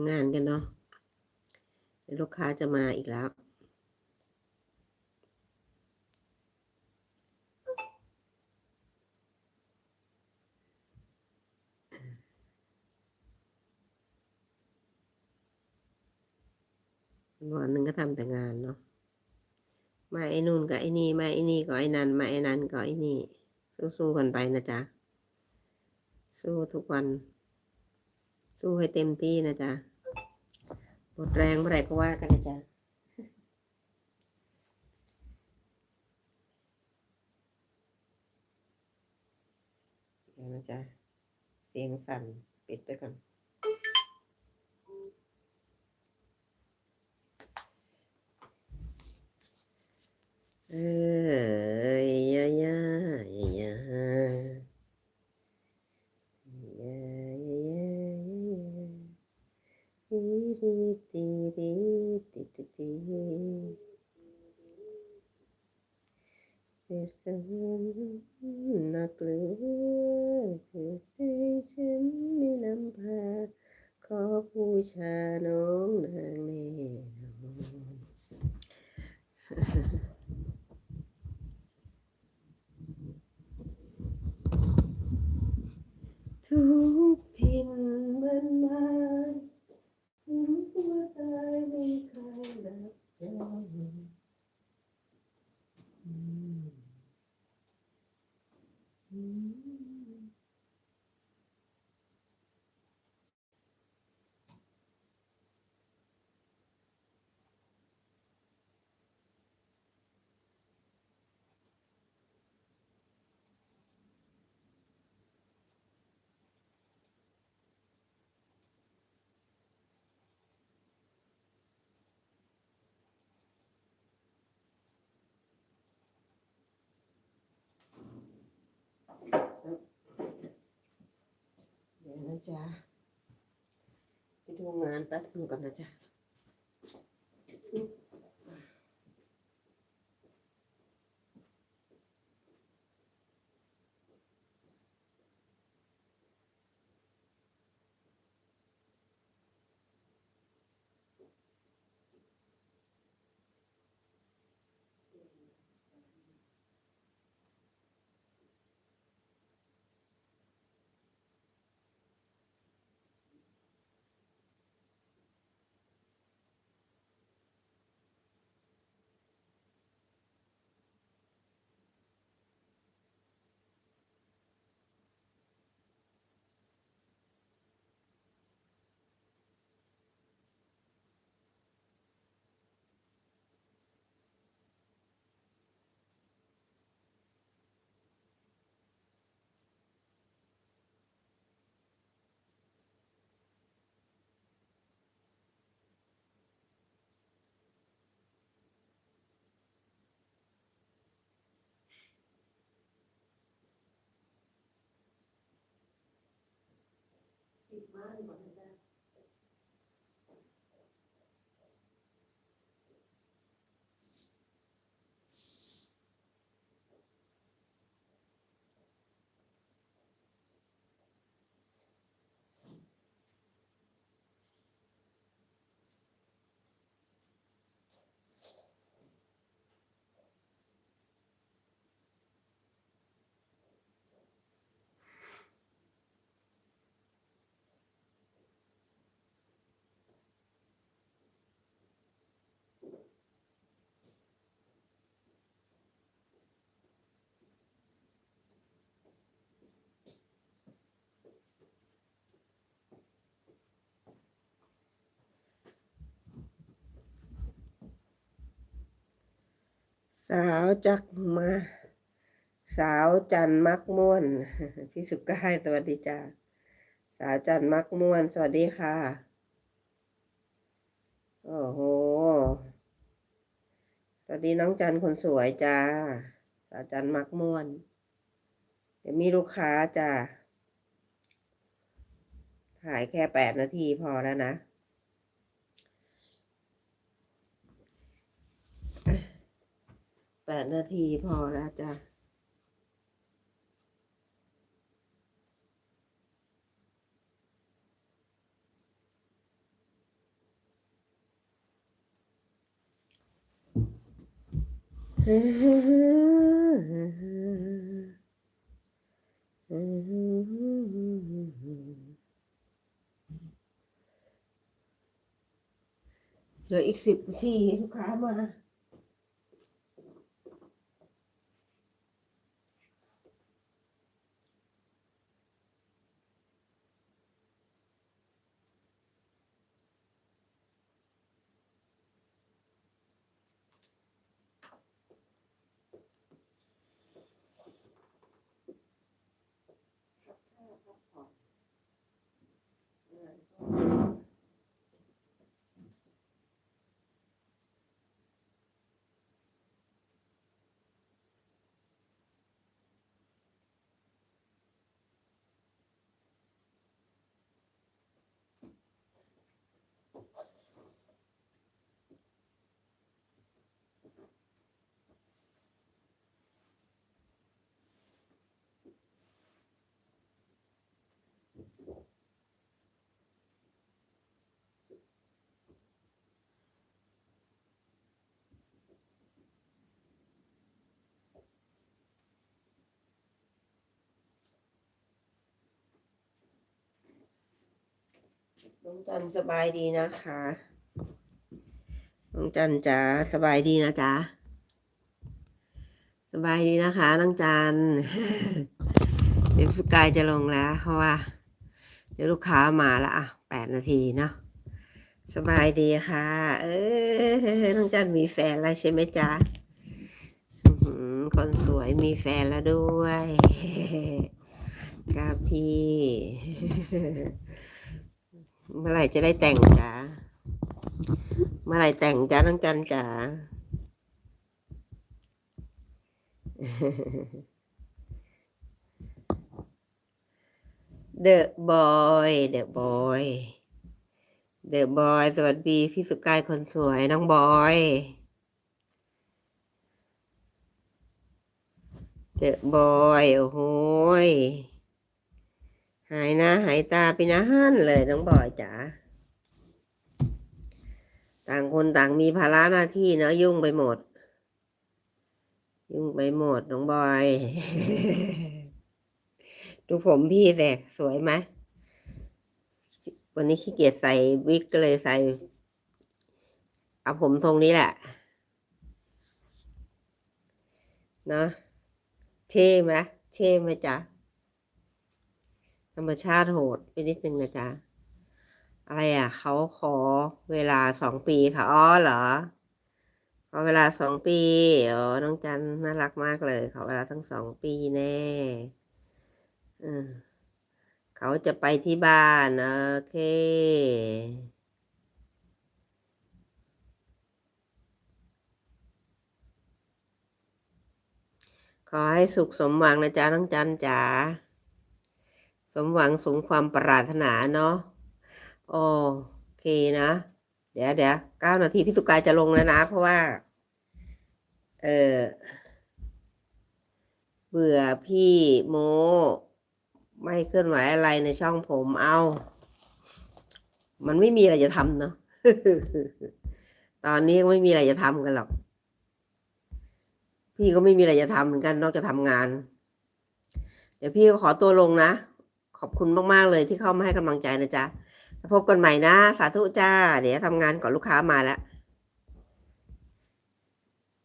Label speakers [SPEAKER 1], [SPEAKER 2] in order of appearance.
[SPEAKER 1] ำงานกันเนาะลูกค้าจะมาอีกแล้ว วันหนึ่งก็ทำแต่งานเนาะ มาไอ้นู่นกับไอ้นี่ มาไอ้นี่ก็ไอ้นั่นมาไอ้นั่นก็ไอ้นี่ สู้ๆกันไปนะจ๊ะ สู้ทุกวัน สู้ให้เต็มที่นะจ๊ะหมดแรงเมื่อไหร่ก็ว่ากันนะจ๊ะเดี๋ยวนะจ๊ะ เสียงสั่นปิดไปก่อนเอยยายายายายายาตี รีตีรีตีตีตีเกิดกันนักเหลือจิตใจฉันไม่นำพา ขอผู้ชาน้องนางแน่นอน ทุกทินมันมาถึงตัวตายไม่เคยรับจองอืมอืมเดี๋ยว นะจ๊ะ ไปดูงานแป๊บนึงก่อนนะจ๊ะ ปิดม่ สาวจักมา สาวจันมักม่วนพี่สุก้ายสวัสดีจ้าสาวจันมักม่วน สวัสดีค่ะ โอ้โห สวัสดีน้องจันคนสวยจ้าสาวจันมักม่วน เดี๋ยวมีลูกค้าจ้าถ่ายแค่แปดนาทีพอแล้วนะ แปดนาทีพอแล้วจ้ะเฮ้เหลืออีกสิบทีลูกค้ามา น้องจันสบายดีนะคะ น้องจันจ๋าสบายดีนะจ๊ะ สบายดีนะคะ น้องจัน เดี๋ยวสกายจะลงแล้ว เพราะว่า เดี๋ยวลูกค้ามาแล้วอะแปดนาทีเนาะสบายดีค่ะ เออน้องจันมีแฟนแล้วใช่ไหมจ๊ะคนสวยมีแฟนแล้วด้วยครับพี่ เมื่อไหร่จะได้แต่งจ๊ะเมื่อไหร่แต่งจ๊ะน้องจันจ๋า เดอะบอยเดอะบอยเดอะบอยสวัสดี พี่สุกายคนสวยน้องบอยเดอะบอยโอ้โหหายหน้าหายตาไปนานเลยน้องบอยจ๋าต่างคนต่างมีภาระหน้าที่เนอะยุ่งไปหมด ยุ่งไปหมดน้องบอย ดูผมพี่แต่สวยไหมวันนี้ขี้เกียจใส่วิกก็เลยใส่ เอาผมทรงนี้แหละเนอะเท่ไหมเท่ไหมจ๊ะธรรมชาติโหดไปนิดนึงนะจ๊ะอะไรอะเขาขอเวลาสองปีค่ะอ๋อเหรอขอเวลาสองปีอ๋อน้องจันน่ารักมากเลยขอเวลาทั้งสองปีแน่ เขาจะไปที่บ้าน โอเค ขอให้สุขสมหวังนะจ๊ะน้องจันจ๋าสมหวังสมความปรารถนาเนาะโอเคนะ เดี๋ยวเดี๋ยวเก้านาทีพี่สุกายจะลงแล้วนะ เพราะว่า เออเบื่อพี่โม ไม่เคลื่อนไหวอะไรในช่องผมเอา มันไม่มีอะไรจะทำเนาะตอนนี้ก็ไม่มีอะไรจะทำกันหรอก พี่ก็ไม่มีอะไรจะทำเหมือนกันนอกจากทำงาน เดี๋ยวพี่ก็ขอตัวลงนะ ขอบคุณมากๆเลยที่เข้ามาให้กำลังใจนะจ๊ะพบกันใหม่นะ สาธุจ้า เดี๋ยวทำงานก่อนลูกค้ามาแล้ว